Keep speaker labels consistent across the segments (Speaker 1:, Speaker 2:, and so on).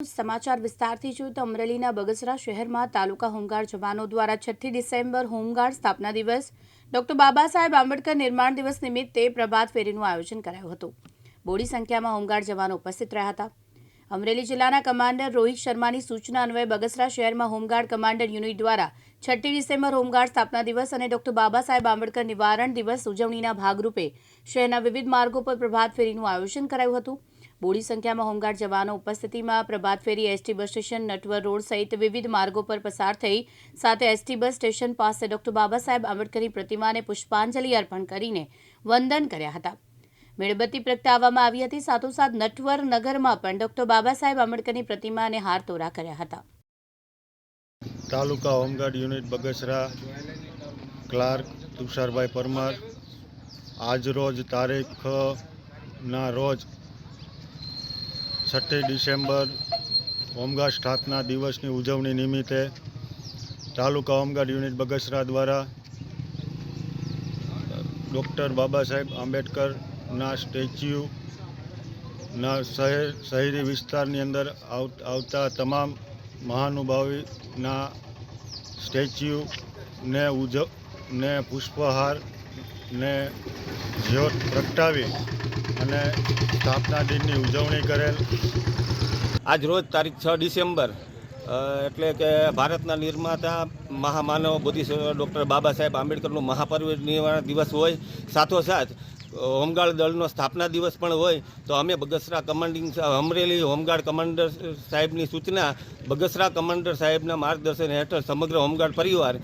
Speaker 1: સમાચાર વિસ્તારથી જોઈએ તો અમરેલીના બગસરા શહેરમાં તાલુકા હોમગાર્ડ જવાનો દ્વારા છઠ્ઠી ડિસેમ્બર હોમગાર્ડ સ્થાપના દિવસ ડોક્ટર બાબા સાહેબ આંબેડકર નિર્માણ દિવસ નિમિત્તે પ્રભાત ફેરીનું આયોજન કરાયું હતું. બોડી સંખ્યામાં હોમગાર્ડ જવાનો ઉપસ્થિત રહ્યા હતા. અમરેલી જિલ્લાના કમાન્ડર રોહિત શર્માની સૂચના અન્વયે બગસરા શહેરમાં હોમગાર્ડ કમાન્ડર યુનિટ દ્વારા છઠ્ઠી ડિસેમ્બર હોમગાર્ડ સ્થાપના દિવસ અને ડોક્ટર બાબા સાહેબ આંબેડકર નિવારણ દિવસ ઉજવણીના ભાગરૂપે શહેરના વિવિધ માર્ગો પર પ્રભાત ફેરીનું આયોજન કરાયું હતું. બોડી સંખ્યામાં હોમગાર્ડ જવાનો ઉપસ્થિતિમાં પ્રભાત ફેરી ST bus station Natwar road સહિત વિવિધ માર્ગો પર પસાર થઈ સાથે એસટી બસ સ્ટેશન પાસે ડોક્ટર બાબા સાહેબ આંબેડકરની પ્રતિમાને પુષ્પાંજલિ અર્પણ કરીને વંદન કર્યા હતા. મીણબત્તી પ્રગટાવવામાં આવી હતી. સાથોસાથ નટવર નગરમાં પણ ડોક્ટર બાબા સાહેબ આંબેડકરની પ્રતિમાને હારતોરા કર્યા હતા.
Speaker 2: તાલુકા home guard unit Bagasara, clerk Tusharbhai Parmar. આજરોજ તારીખના રોજ છઠ્ઠી ડિસેમ્બર હોમગાર્ડ સ્થાપના દિવસની ઉજવણી નિમિત્તે તાલુકા હોમગાર્ડ યુનિટ બગસરા દ્વારા ડૉક્ટર બાબા સાહેબ આંબેડકરના સ્ટેચ્યુના શહેર શહેરી વિસ્તારની અંદર આવતા તમામ મહાનુભાવીના સ્ટેચ્યુને ઉજવ, ને પુષ્પહાર ને જ્યોત પ્રગટાવી અને સ્થાપના દિનની ઉજવણી કરેલ.
Speaker 3: આજ રોજ તારીખ છ ડિસેમ્બર એટલે કે ભારતના નિર્માતા મહામાનવ બોધિસત્વ ડૉક્ટર બાબા સાહેબ આંબેડકરનો નિવારણ દિવસ હોય. સાથોસાથ હોમગાર્ડ દળનો સ્થાપના દિવસ પણ હોય. તો અમે Bagasara commanding Amreli home guard commander સાહેબની સૂચના બગસરા કમાન્ડર સાહેબના માર્ગદર્શન હેઠળ સમગ્ર હોમગાર્ડ પરિવાર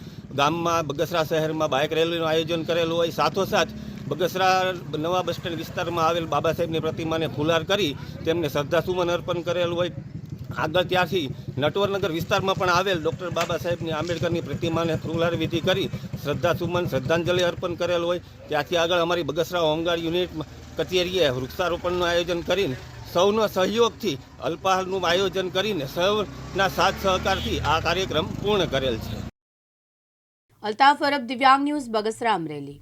Speaker 3: ગામમાં બગસરા શહેરમાં બાઇક રેલીનું આયોજન કરેલું હોય. સાથોસાથ બગસરા નવા બસ સ્ટેન્ડ વિસ્તારમાં આવેલ બાબા સાહેબની પ્રતિમાને ફુલાર કરી તેમને શ્રદ્ધાસુમન અર્પણ કરેલું હોય. આગળ ત્યાંથી નટવરનગર વિસ્તારમાં પણ આવેલ ડૉક્ટર બાબા સાહેબની આંબેડકરની પ્રતિમાને ફુલાર વિધિ કરી શ્રદ્ધાસુમન શ્રદ્ધાંજલિ અર્પણ કરેલ હોય. ત્યાંથી આગળ અમારી બગસરા હોમગાર્ડ યુનિટ કચેરીએ વૃક્ષારોપણનું આયોજન કરીને સૌનો સહયોગથી અલ્પાહારનું આયોજન કરીને સૌના સાથ સહકારથી આ કાર્યક્રમ પૂર્ણ કરેલ છે.
Speaker 1: અલ્તાફ અરબ, દિવ્યાંગ ન્યૂઝ, બગસરા અમરેલી.